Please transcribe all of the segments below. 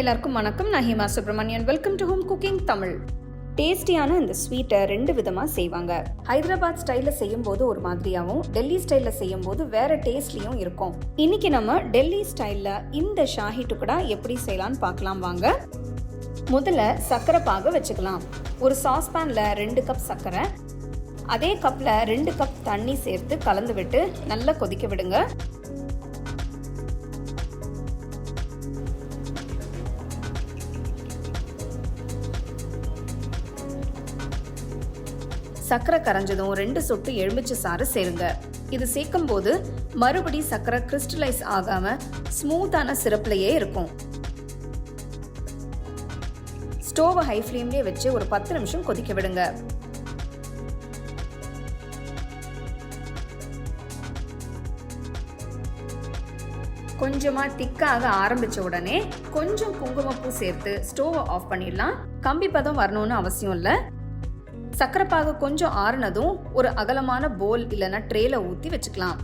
எல்லாருக்கும் வணக்கம். நான் Hima Subramanian. Welcome to home cooking Tamil டேஸ்டியான இந்த ஸ்வீட்டை ரெண்டு விதமாக செய்வாங்க. ஹைதராபாத் ஸ்டைலில் செய்யும்போது ஒரு மாதிரியாகவும் டெல்லி ஸ்டைலில் செய்யும்போது வேற டேஸ்ட்லையும் இருக்கும். இன்னைக்கு நம்ம டெல்லி ஸ்டைலில் இந்த ஷாஹி டுக்கடா எப்படி செய்யலாம்னு பார்க்கலாம் வாங்க. முதல்ல சர்க்கரை பாக வச்சுக்கலாம். ஒரு சாஸ்பேனில் ரெண்டு கப் சர்க்கரை. அதே கப்பில் ரெண்டு கப் தண்ணி சேர்த்து கலந்து விட்டு நல்லா கொதிக்க விடுங்க. சர்க்கரை கரைஞ்சதும் ரெண்டு சொட்டு எலுமிச்சை சாறு சேருங்க. இது சேர்க்கும் போது மறுபடி சர்க்கரை கிறிஸ்டலைஸ் ஆகாம ஸ்மூத்தான சிறப்புலையே இருக்கும். ஸ்டோவை ஹை ஃப்ளேம்லேயே வச்சு ஒரு பத்து நிமிஷம் கொதிக்க விடுங்க. கொஞ்சமா திக்காக ஆரம்பிச்ச உடனே கொஞ்சம் குங்குமப்பூ சேர்த்து ஸ்டோவை ஆஃப் பண்ணிடலாம். கம்பி பதம் வரணும்னு அவசியம் இல்லை. சக்கரைப்பாகு கொஞ்சம் ஆறுனதும் ஒரு அகலமான போல் இல்லைன்னா ட்ரேல ஊற்றி வச்சுக்கலாம்.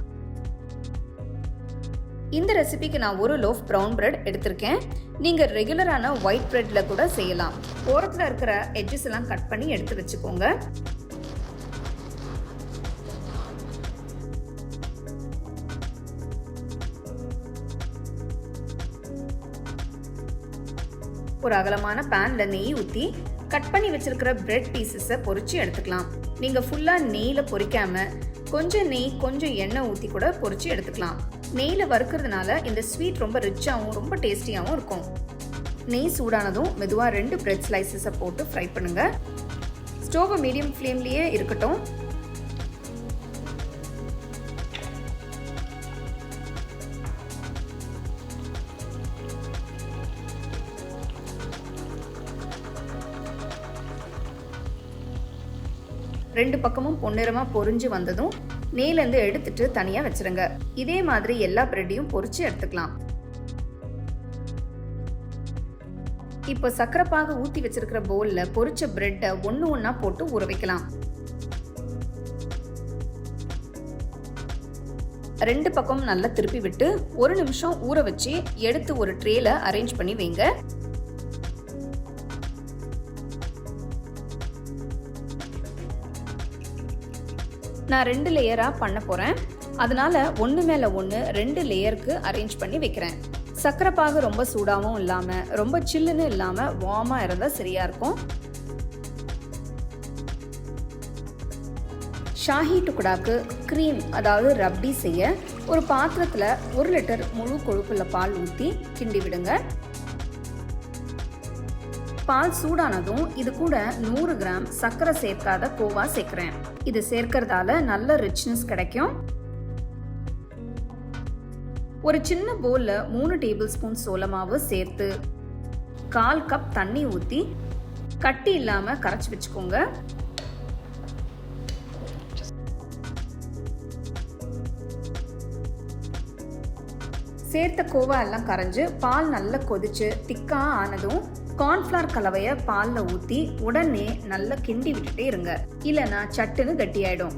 இந்த ரெசிபிக்கு நான் ஒரு லோஃப் ப்ரௌன் பிரெட் எடுத்திருக்கேன். நீங்கள் ரெகுலரான ஒயிட் பிரெட்ல கூட செய்யலாம். ஓரத்தில் இருக்கிற எட்ஜஸ் எல்லாம் கட் பண்ணி எடுத்து வச்சுக்கோங்க. ஒரு அகலமான பேனில் நெய் ஊற்றி கட் பண்ணி வச்சிருக்கிற பிரெட் பீசஸை பொறிச்சு எடுத்துக்கலாம். நீங்கள் ஃபுல்லாக நெய்யில் பொறிக்காம கொஞ்சம் நெய் கொஞ்சம் எண்ணெய் ஊற்றி கூட பொறிச்சு எடுத்துக்கலாம். நெய்யில் வறுக்கிறதுனால இந்த ஸ்வீட் ரொம்ப ரிச்சாகவும் ரொம்ப டேஸ்டியாகவும் இருக்கும். நெய் சூடானதும் மெதுவாக ரெண்டு பிரெட் ஸ்லைசஸை போட்டு ஃப்ரை பண்ணுங்க. ஸ்டோவை மீடியம் ஃப்ளேம்லேயே இருக்கட்டும். ரெண்டு பக்கமும் பொன்னிறமாக பொரிஞ்சு வந்ததும் நெய்லேருந்து எடுத்துட்டு தனியாக வச்சிருங்க. இதே மாதிரி எல்லா பிரெட்டையும் பொறிச்சு எடுத்துக்கலாம். இப்போ சக்கரைப்பாக ஊற்றி வச்சிருக்கிற பவுலில் பொறிச்ச பிரெட்டை ஒன்று ஒன்றா போட்டு ஊற வைக்கலாம். ரெண்டு பக்கம் நல்லா திருப்பி விட்டு ஒரு நிமிஷம் ஊற வச்சு எடுத்து ஒரு ட்ரேல அரேஞ்ச் பண்ணி வைங்க. நான் ரெண்டு லேயராக பண்ண போகிறேன் அதனால ஒன்று மேலே ஒன்று ரெண்டு லேயருக்கு அரேஞ்ச் பண்ணி வைக்கிறேன். சக்கரை பாகு ரொம்ப சூடாகவும் இல்லாமல் ரொம்ப சில்லுன்னு இல்லாமல் வார்மாக இருந்தால் சரியாக இருக்கும். ஷாஹி டுக்குடாக்கு க்ரீம் அதாவது ரப்டி செய்ய ஒரு பாத்திரத்தில் ஒரு லிட்டர் முழு கொழுப்புள்ள பால் ஊற்றி கிண்டி விடுங்க. பால் சூடானதும் இது கூட நூறு கிராம் சர்க்கரை சேர்க்காத கோவா சேர்க்கிறேன். இது சேர்க்கறதால நல்ல ரிச்னஸ் கிடைக்கும். ஒரு சின்ன போல்ல மூணு டேபிள் ஸ்பூன் சோளமாவு சேர்த்து கால் கப் தண்ணி ஊற்றி கட்டி இல்லாம கரைச்சி வச்சுக்கோங்க. சேர்த்த கோவா எல்லாம் கரைஞ்சு பால் நல்லா கொதிச்சு திக்கா ஆனதும் கார்ன்ஃப்ளவர் கலவையை பாலில் ஊற்றி உடனே நல்லா கிண்டி விட்டுட்டே இருங்க. இல்லைன்னா சட்டுன்னு கட்டியாயிடும்.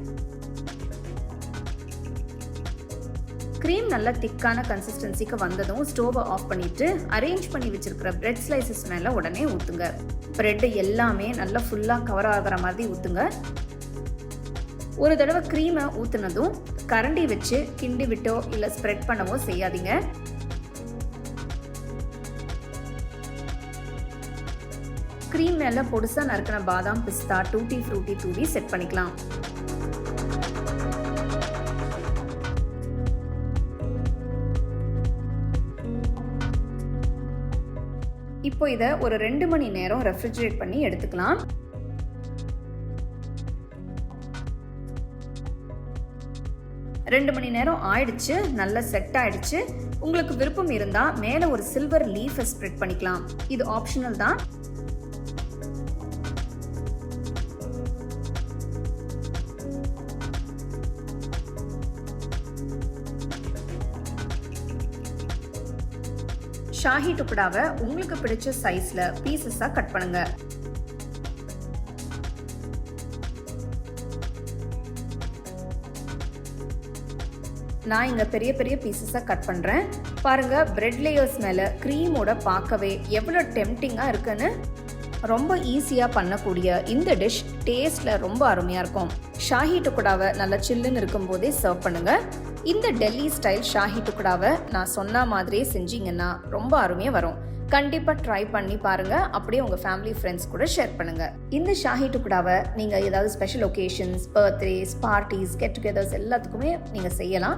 க்ரீம் நல்லா திக்கான கன்சிஸ்டன்சிக்கு வந்ததும் ஸ்டோவை ஆஃப் பண்ணிட்டு அரேஞ்ச் பண்ணி வச்சிருக்கிற பிரெட் ஸ்லைசஸ் மேலே உடனே ஊற்றுங்க பிரெட் எல்லாமே நல்லா ஃபுல்லாக கவர் ஆகிற மாதிரி ஊற்றுங்க ஒரு தடவை க்ரீமை ஊற்றுனதும் கரண்டி வச்சு கிண்டி விட்டோ இல்லை ஸ்ப்ரெட் பண்ணவோ செய்யாதீங்க. க்ரீம் மேலே பொடுசாக நறுக்கின பாதாம் பிஸ்தா டூட்டி ஃப்ரூட்டி தூவி செட் பண்ணிக்கலாம். இப்போ இதை ஒரு ரெண்டு மணி நேரம் ரெஃப்ரிஜரேட் பண்ணி எடுத்துக்கலாம். ரெண்டு மணி நேரம் ஆயிடுச்சு நல்லா செட் ஆயிடுச்சு. உங்களுக்கு விருப்பம் இருந்தால் மேலே ஒரு சில்வர் லீஃபை ஸ்ப்ரெட் பண்ணிக்கலாம். இது ஆப்ஷனல் தான். ஷாஹி டுக்கடாவை உங்களுக்கு பிடிச்ச சைஸில் பீசஸாக கட் பண்ணுங்க. நான் இங்கே பெரிய பெரிய பீசஸாக கட் பண்ணுறேன் பாருங்க பிரெட் லேயர்ஸ் மேலே க்ரீமோட பார்க்கவே எவ்வளோ டெம்டிங்காக இருக்குன்னு. ரொம்ப ஈஸியாக பண்ணக்கூடிய இந்த டிஷ் டேஸ்ட்டில் ரொம்ப அருமையாக இருக்கும். ஷாஹி டுக்குடாவை நல்லா சில்லுன்னு இருக்கும்போதே சர்வ் பண்ணுங்கள் இந்த டெல்லி ஸ்டைல் ஷாஹி டுக்குடாவை நான் சொன்ன மாதிரியே செஞ்சீங்கன்னா ரொம்ப அருமையாக வரும். கண்டிப்பாக ட்ரை பண்ணி பாருங்கள் அப்படியே உங்கள் ஃபேமிலி ஃப்ரெண்ட்ஸ் கூட ஷேர் பண்ணுங்கள் இந்த ஷாஹி டுக்குடாவை நீங்கள் ஏதாவது special occasions birthdays parties get togethers எல்லாத்துக்குமே நீங்கள் செய்யலாம்.